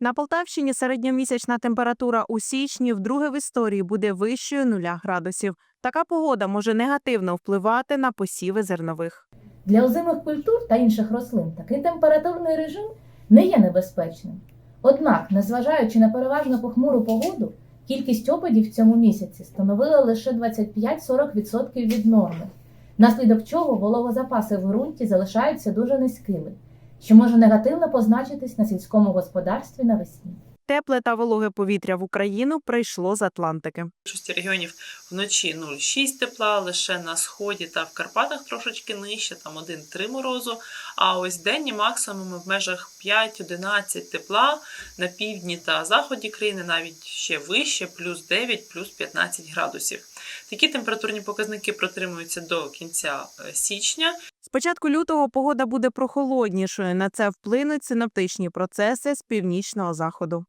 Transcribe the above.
На Полтавщині середньомісячна температура у січні вдруге в історії буде вищою нуля градусів. Така погода може негативно впливати на посіви зернових. Для озимих культур та інших рослин такий температурний режим не є небезпечним. Однак, незважаючи на переважно похмуру погоду, кількість опадів в цьому місяці становила лише 25-40% від норми, наслідок чого вологозапаси в ґрунті залишаються дуже низькими, що може негативно позначитись на сільському господарстві навесні. Тепле та вологе повітря в Україну прийшло з Атлантики. більшості регіонів вночі 0,6 тепла, лише на сході та в Карпатах трошечки нижче, там 1-3 морозу. А ось денні максимуми в межах 5-11 тепла на півдні та заході країни навіть ще вище, плюс 9, плюс 15 градусів. Такі температурні показники протримуються до кінця е, січня. З початку лютого погода буде прохолоднішою. На це вплинуть синоптичні процеси з північного заходу.